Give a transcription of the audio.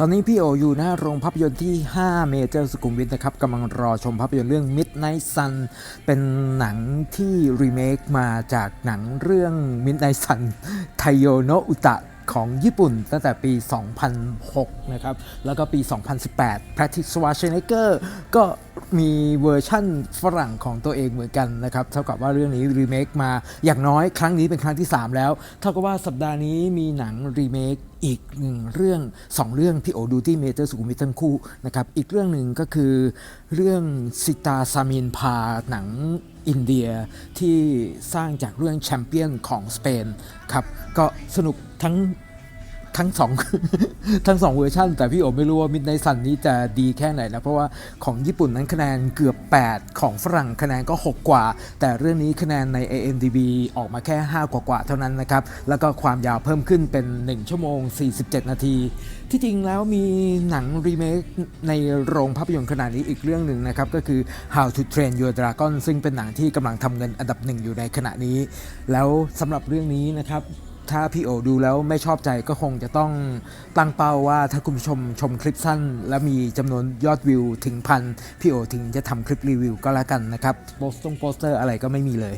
ตอนนี้พี่โออยู่หน้าโรงภาพยนตร์ที่ 5 เมเจอร์สุขุมวิทนะครับกำลังรอชมภาพยนตร์เรื่อง Midnight Sun เป็นหนังที่รีเมคมาจากหนังเรื่อง Midnight Sun ไทโยโนอุตะของญี่ปุ่นตั้งแต่ปี 2006 นะครับ แล้วก็ปี 2018 Patrick Schwarzenegger ก็มีเวอร์ชั่นฝรั่งของตัวเองเหมือนกันนะครับ เท่ากับว่าเรื่องนี้รีเมคมาอย่างน้อยครั้งนี้เป็นครั้งที่ 3 แล้ว เท่ากับว่าสัปดาห์นี้มีหนังรีเมค อีกหนึ่งเรื่อง 2 เรื่องพี่โอดูที่เมเจอร์สุขุมวิททั้งคู่นะครับอีกเรื่องหนึ่งก็คือเรื่องสิตาซามินพาหนังอินเดียที่สร้างจากเรื่องแชมเปี้ยนของสเปนครับก็สนุกทั้ง ทั้งสองทั้งสองเวอร์ชันแต่พี่โอไม่รู้ว่ามิดไนซันนี้จะดีแค่ไหนนะ เพราะว่าของญี่ปุ่นนั้นคะแนนเกือบ 8 ของฝรั่งคะแนนก็ 6 กว่า แต่เรื่องนี้คะแนนใน AMDB ออกมาแค่ 5 กว่ากว่าเท่านั้นนะครับ แล้วก็ความยาวเพิ่มขึ้นเป็น 1 ชั่วโมง 47 นาที ที่จริงแล้วมีหนังรีเมคในโรงภาพยนตร์ขนาดนี้อีกเรื่องหนึ่งนะครับ ก็คือ How to Train Your Dragon ซึ่งเป็นหนังที่กำลังทำเงินอันดับหนึ่งอยู่ในขณะนี้ แล้วสำหรับเรื่องนี้นะครับ ถ้าพี่โอดูแล้วไม่ชอบใจก็คงจะต้องตั้งเป้าว่าถ้าคุณผู้ชมชมคลิปสั้น และมีจำนวนยอดวิวถึงพันพี่โอถึงจะทำคลิปรีวิวก็แล้วกันนะครับโปสต์ตรงโปสเตอร์อะไรก็ไม่มีเลย